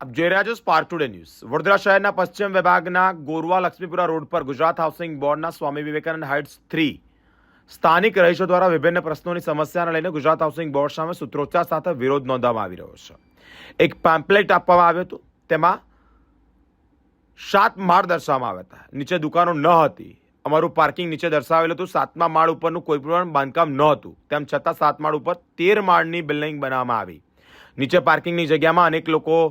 આપ જોઈ રહ્યા છો સ્પાર્ક ટુડે ન્યૂઝ વડોદરા શહેરના પશ્ચિમ વિભાગના ગોરવા લક્ષ્મીપુરા રોડ પર ગુજરાત હાઉસિંગ બોર્ડના સ્વામી વિવેકાનંદ હાઇટ્સ થ્રી સ્થાનિક રહીશો દ્વારા વિભિન્ન પ્રશ્નોની સમસ્યાને લઈને ગુજરાત હાઉસિંગ બોર્ડ સામે સૂત્રોચ્ચાર સાથે વિરોધ નોંધવામાં આવી રહ્યો છે. એક પેમ્પલેટ આપવામાં આવ્યું હતું. તેમાં સાત માળ દર્શાવવામાં આવ્યા હતા. નીચે દુકાનો ન હતી. અમારું પાર્કિંગ નીચે દર્શાવેલું હતું. સાતમા માળ ઉપરનું કોઈ પણ બાંધકામ ન હતું. તેમ છતાં સાત માળ ઉપર તેર માળની બિલ્ડિંગ બનાવવામાં આવી. નીચે પાર્કિંગની જગ્યામાં અનેક લોકો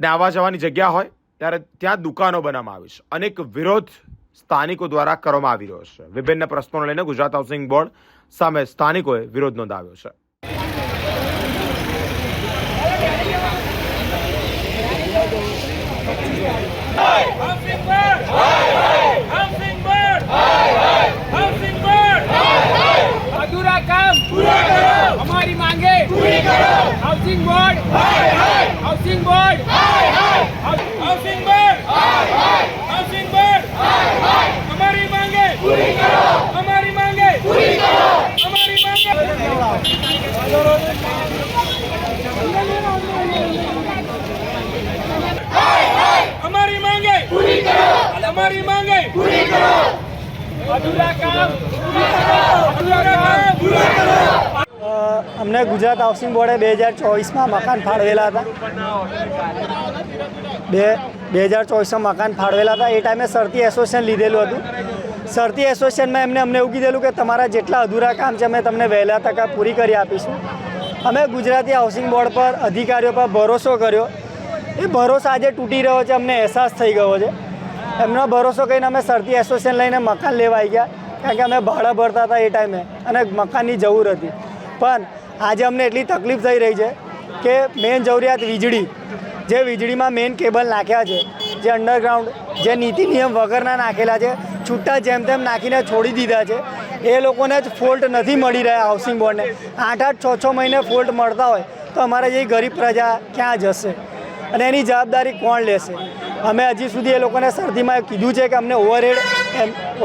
ને આવવા જવાની જગ્યા હોય, ત્યારે ત્યાં દુકાનો બનાવવામાં આવી છે. અનેક વિરોધ સ્થાનિકો દ્વારા કરવામાં આવી રહ્યો છે. વિભિન્ન પ્રશ્નોને લઈને ગુજરાત હાઉસિંગ બોર્ડ સામે સ્થાનિકોએ વિરોધ નોંધાવ્યો છે. અમારી માંગે housing board housing board! Housing board! Housing board! અમારી માંગે! પૂરી કરો અમારી માંગે! પૂરી કરો અમારી માંગે! અમારી માંગે! પૂરી કરો અમારી માંગે! પૂરી કરો અધૂરા કામ! અધૂરા કામ! પૂરા કરો અમને ગુજરાત હાઉસિંગ બોર્ડે બે હજાર ચોવીસમાં મકાન ફાળવેલા હતા. બે બે હજાર ચોવીસમાં મકાન ફાળવેલા હતા. એ ટાઈમે સરતી એસોસિએશન લીધેલું હતું. સરતી એસોસિએશનમાં એમને, અમને એવું કીધેલું કે તમારા જેટલા અધૂરા કામ છે, અમે તમને વહેલા તકા પૂરી કરી આપીશું. અમે ગુજરાતી હાઉસિંગ બોર્ડ પર અધિકારીઓ પર ભરોસો કર્યો. એ ભરોસો આજે તૂટી રહ્યો છે, અમને અહેસાસ થઈ ગયો છે. એમનો ભરોસો કરીને અમે સરતી એસોસિએશન લઈને મકાન લેવા આવી ગયા. કારણ કે અમે ભાડા ભરતા હતા એ ટાઈમે અને મકાનની જરૂર હતી પણ આજે અમને એટલી તકલીફ થઈ રહી છે કે મેઇન જરૂરિયાત વીજળી. જે વીજળીમાં મેઇન કેબલ નાખ્યા છે, જે અંડરગ્રાઉન્ડ જે નીતિ નિયમ વગરના નાખેલા છે, છૂટા જેમ તેમ નાખીને છોડી દીધા છે, એ લોકોને જ ફોલ્ટ નથી મળી રહ્યા હાઉસિંગ બોર્ડને આઠ આઠ છ છ મહિને ફોલ્ટ મળતા હોય તો અમારે જે ગરીબ પ્રજા ક્યાં જશે? અને એની જવાબદારી કોણ લેશે? અમે હજી સુધી એ લોકોને શરતીમાં કીધું છે કે અમને ઓવરહેડ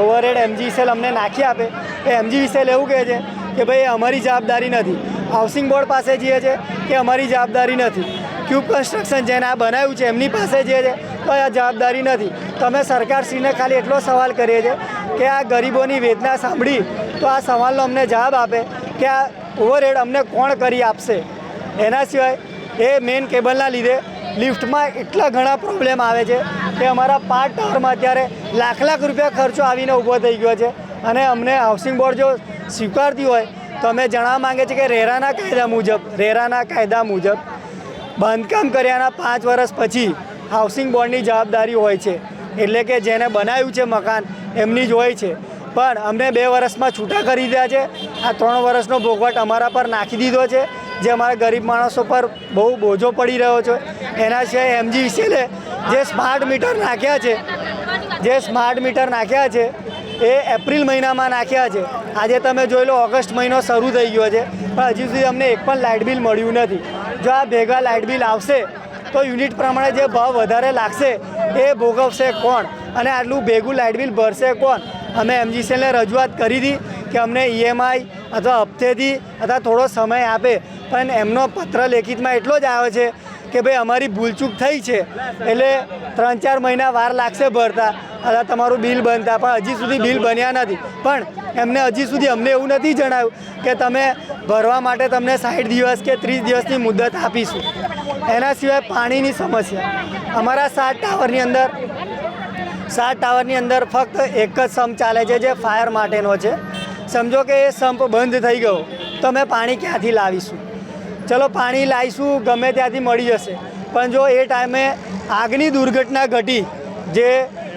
ઓવરહેડ એમજી સેલ અમને નાખી આપે. એ એમજી સેલ એવું કહે છે કે ભાઈ, એ અમારી જવાબદારી નથી. હાઉસિંગ બોર્ડ પાસે જઈએ છે કે અમારી જવાબદારી નથી. ક્યુબ કન્સ્ટ્રક્શન જેને આ બનાવ્યું છે, એમની પાસે જઈએ છે, તો આ જવાબદારી નથી. તમે સરકારશ્રીને ખાલી એટલો સવાલ કરીએ છીએ કે આ ગરીબોની વેદના સાંભળી, તો આ સવાલનો અમને જવાબ આપે કે આ ઓવરહેડ અમને કોણ કરી આપશે? એના સિવાય એ મેઇન કેબલના લીધે લિફ્ટમાં એટલા ઘણા પ્રોબ્લેમ આવે છે કે અમારા પાંચ ટાવરમાં અત્યારે લાખ લાખ રૂપિયા ખર્ચો આવીને ઊભો થઈ ગયો છે. અને અમને હાઉસિંગ બોર્ડ જો સ્વીકારતી હોય, તો અમે જણાવવા માંગે છે કે રેરાના કાયદા મુજબ, રેરાના કાયદા મુજબ બાંધકામ કર્યાના પાંચ વર્ષ પછી હાઉસિંગ બોર્ડની જવાબદારી હોય છે. એટલે કે જેને બનાવ્યું છે મકાન, એમની જ હોય છે. પણ અમને બે વર્ષમાં છૂટા કરી દીધા છે. આ ત્રણ વર્ષનો ભોગવટ અમારા પર નાખી દીધો છે. જે અમારા ગરીબ માણસો પર બહુ બોજો પડી રહ્યો છે. એના સિવાય એમજી વિશેલે જે સ્માર્ટ મીટર નાખ્યા છે, જે સ્માર્ટ મીટર નાખ્યા છે એ એપ્રિલ મહિનામાં નાખ્યા છે. આજે તમે જોઈ લો, ઓગસ્ટ મહિનો શરૂ થઈ ગયો છે. પણ હજી સુધી અમને એક પણ લાઇટ બિલ મળ્યું નથી. જો આ ભેગા લાઇટ બિલ આવશે, તો યુનિટ પ્રમાણે જે ભાવ વધારે લાગશે, એ ભોગવશે કોણ? અને આટલું ભેગું લાઇટ બિલ ભરશે કોણ? અમે એમજીસીએલને રજૂઆત કરી હતી કે અમને ઈએમઆઈ અથવા હપ્તેથી અથવા થોડો સમય આપે. પણ એમનો પત્ર લેખિતમાં એટલો જ આવે છે કે ભાઈ, અમારી ભૂલચૂક થઈ છે. એટલે ત્રણ ચાર મહિના વાર લાગશે ભરતા. અથવા તમારું બિલ બનતા, પણ હજી સુધી બિલ બન્યા નથી. પણ એમને હજી સુધી અમને એવું નથી જણાવ્યું કે તમે ભરવા માટે તમને સાઠ દિવસ કે ત્રીસ દિવસની મુદત આપીશું. એના સિવાય પાણીની સમસ્યા. અમારા સાત ટાવરની અંદર, સાત ટાવરની અંદર ફક્ત એક જ સંપ ચાલે છે જે ફાયર માટેનો છે. સમજો કે એ સંપ બંધ થઈ ગયો. તો અમે પાણી ક્યાંથી લાવીશું? ચલો, પાણી લાવીશું, ગમે ત્યાંથી મળી જશે. પણ જો એ ટાઈમે આગની દુર્ઘટના ઘટી, જે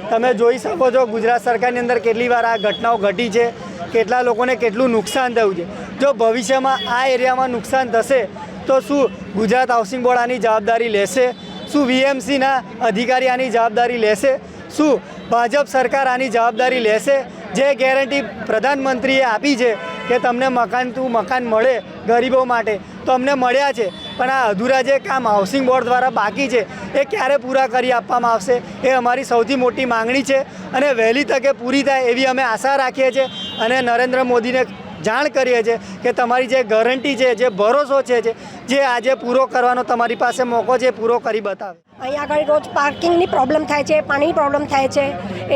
તમે જોઈ શકો છો ગુજરાત સરકારની અંદર કેટલી વાર આ ઘટનાઓ ઘટી છે, કેટલા લોકોને કેટલું નુકસાન થયું છે. જો ભવિષ્યમાં આ એરિયામાં નુકસાન થશે, તો શું ગુજરાત હાઉસિંગ બોર્ડ આની જવાબદારી લેશે? શું વીએમસીના અધિકારી આની જવાબદારી લેશે? શું ભાજપ સરકાર આની જવાબદારી લેશે? જે ગેરંટી પ્રધાનમંત્રીએ આપી છે કે તમને મકાન તું મકાન મળે ગરીબો માટે, તો અમને મળ્યા છે. પણ આ અધૂરા જે કામ હાઉસિંગ બોર્ડ દ્વારા બાકી છે, એ ક્યારે પૂરા કરી આપવામાં આવશે, એ અમારી સૌથી મોટી માંગણી છે અને વહેલી તકે પૂરી થાય એવી અમે આશા રાખીએ છીએ અને નરેન્દ્ર મોદીને જાણ કરીએ છીએ કે તમારી જે ગેરંટી છે, જે ભરોસો છે, જે આજે પૂરો કરવાનો તમારી પાસે મોકો છે પૂરો કરી બતાવે. અહીંયા આગળ રોજ પાર્કિંગની પ્રોબ્લેમ થાય છે, પાણીની પ્રોબ્લેમ થાય છે,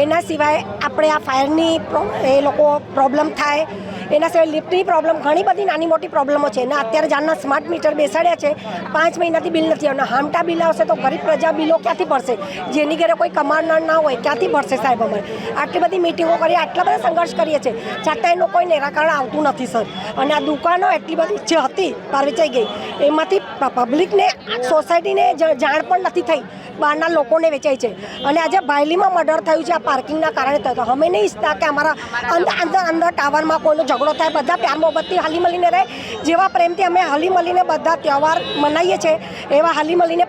એના સિવાય આપણે આ ફાયરની એ લોકો પ્રોબ્લેમ થાય એના સિવાય લિફ્ટની પ્રોબ્લેમ ઘણી બધી નાની મોટી પ્રોબ્લેમો છે. ને અત્યારે જાણના સ્માર્ટ મીટર બેસાડ્યા છે. પાંચ મહિનાથી બિલ નથી આવના હામટા બિલ આવશે તો ગરીબ પ્રજા બિલો ક્યાંથી ભરશે? જેની ઘરે કોઈ કમાનાર ના હોય, ક્યાંથી ભરશે સાહેબ અમારે? આટલી બધી મિટિંગો કરી આટલા બધા સંઘર્ષ કરીએ છીએ. છતાં એનું કોઈ નિરાકરણ આવતું નથી, સર. અને આ દુકાનો એટલી બધી જે હતી, પાર વેચાઈ ગઈ, એમાંથી પબ્લિકને સોસાયટીને જાણ પણ નથી થઈ. બહારના લોકોને વેચાય છે. અને આજે ભાયલીમાં મર્ડર થયું છે આ પાર્કિંગના કારણે થયું તો અમે નહીં ઈચ્છતા કે અમારા અંદર અંદર અંદર ટાવરમાં કોઈનો ઝઘડો થાય. બધા પ્યાર મોહબ્બતથી હલી મળીને રહે. જેવા પ્રેમથી અમે હલી મળીને બધા તહેવાર મનાવીએ છીએ એવા હલી મળીને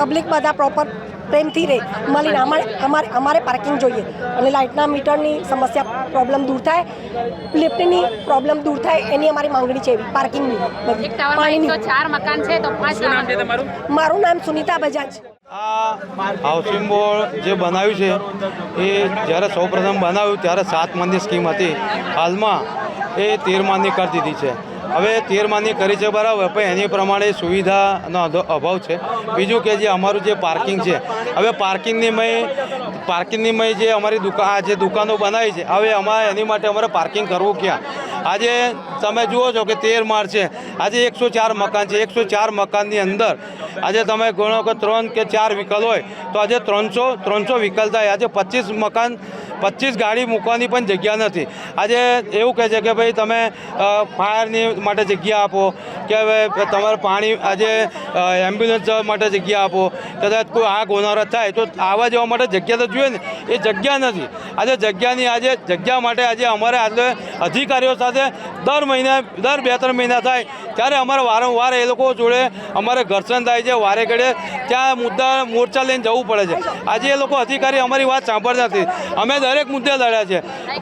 પબ્લિક બધા પ્રોપર પ્રેમથી રહે. મળીને અમારે અમારે અમારે પાર્કિંગ જોઈએ. અને લાઇટના મીટરની સમસ્યા પ્રોબ્લેમ દૂર થાય. લિફ્ટની પ્રોબ્લેમ દૂર થાય એની અમારી માંગણી છે એવી પાર્કિંગની બધી પાણીની. ચાર મકાન છે તો પાંચ શું નામ છે તમારું? મારું નામ સુનિતા બજાજ. આ હાઉસિંગ બોર્ડ જે બનાવ્યું છે, એ જ્યારે સૌપ્રથમ બનાવ્યું, ત્યારે સાત માનની સ્કીમ હતી. હાલમાં એ તેર માનની કરી દીધી છે. હવે તેરમાની કરી છે બરાબર, પણ એની પ્રમાણે સુવિધાનો અભાવ છે. બીજું કે જે અમારું જે પાર્કિંગ છે, હવે પાર્કિંગની મય પાર્કિંગની મય જે અમારી દુકાન આ જે દુકાનો બનાવી છે, હવે અમારે એની માટે અમારે પાર્કિંગ કરવું ક્યાં? આજે તમે જુઓ છો કે તેર માળ છે, આજે એકસો ચાર મકાન છે. એકસો ચાર મકાનની અંદર આજે તમે ગણો કે ત્રણ કે ચાર વિકલ હોય, તો આજે ત્રણસો ત્રણસો વિકલ થાય. આજે પચીસ મકાન પચીસ ગાડી મૂકવાની પણ જગ્યા નથી. આજે એવું કહે છે કે ભાઈ તમે ફાયરની માટે જગ્યા આપો, કે હવે તમારે પાણી આજે એમ્બ્યુલન્સ માટે જગ્યા આપો, કદાચ કોઈ આગ હોનારત થાય તો આવવા જવા માટે જગ્યા તો જોઈએ ને. એ જગ્યા નથી. આજે જગ્યાની આજે, જગ્યા માટે આજે અમારે આજે અધિકારીઓ સાથે દર મહિને, દર બે ત્રણ મહિના થાય ત્યારે અમારે વારંવાર એ લોકો જોડે અમારે ઘર્ષણ થાય છે, વારે ઘડે ત્યાં મુદ્દા મોરચા લઈને જવું પડે છે. આજે એ લોકો અધિકારી અમારી વાત સાંભળતા નથી. અમે દરેક મુદ્દે લડ્યા છે.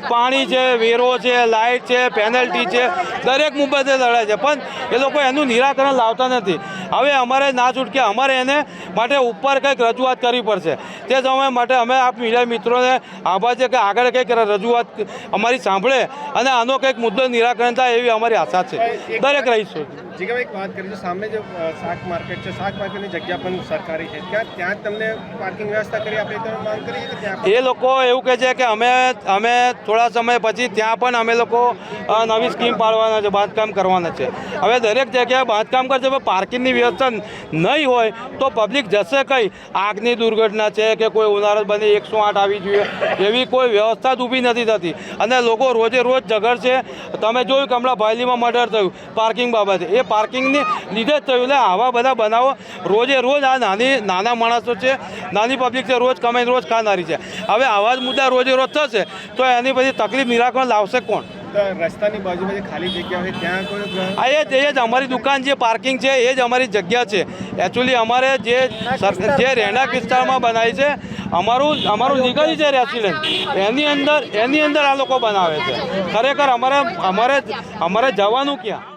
પાણી છે, વેરો છે, લાઇટ છે, પેનલ્ટી છે, દરેક મુદ્દે લડ્યા છે. પણ એ લોકો એનું નિરાકરણ લાવતા નથી. હવે અમારે ના છૂટકે અમારે એને માટે ઉપર કંઈક રજૂઆત કરવી પડશે. તે સમય માટે અમે આ મીડિયા મિત્રોને આભાર છે કે આગળ કંઈક રજૂઆત અમારી સાંભળે અને આનો કંઈક મુદ્દો નિરાકરણ થાય એવી અમારી આશા છે. દરેક રહીશું. જીગાભાઈ એક વાત કરી સામે જે શાક માર્કેટ છે શાક માર્કેટની જગ્યા પણ સરકારી છે. ત્યાં ત્યાં તમને પાર્કિંગ વ્યવસ્થા કરી આપે માંગ કરી છે કે ત્યાં પણ? એ લોકો એવું કહે છે કે અમે અમે થોડા સમય પછી ત્યાં પણ અમે લોકો નવી સ્કીમ પાડવાના છે બાંધકામ કરવાના છે. હવે દરેક જગ્યાએ બાંધકામ કરશે પાર્કિંગની વ્યવસ્થા નહીં હોય તો પબ્લિક જશે કઈ? આગની દુર્ઘટના છે કે કોઈ ઉનાળત બની એકસો આઠ આવી જોઈએ? એવી કોઈ વ્યવસ્થા જ ઊભી નથી થતી. અને લોકો રોજે રોજ ઝઘડશે તમે જોયું કે હમણાં ભાયલીમાં મર્ડર થયું પાર્કિંગ બાબતે. એ પાર્કિંગની લીધે જ થયું. એટલે આવા બધા બનાવો રોજે રોજ આ નાની, નાના માણસો છે. નાની પબ્લિક છે, રોજ કમાઈને રોજ ખાનારી છે. હવે આવા જ મુદ્દા રોજે રોજ થશે, તો એની પછી તકલીફ નિરાકરણ લાવશે કોણ? રસ્તાની બાજુમાં ખાલી જગ્યા હોય ત્યાં કોઈ એ જ એ જ અમારી દુકાન જે પાર્કિંગ છે, એ જ અમારી જગ્યા છે. એકચ્યુઅલી અમારે જે જે રહેણાંક વિસ્તારમાં બનાવી છે, અમારું અમારું લીગલી છે રેસિડેન્ટ. એની અંદર એની અંદર આ લોકો બનાવે છે. ખરેખર અમારે અમારે અમારે જવાનું ક્યાં?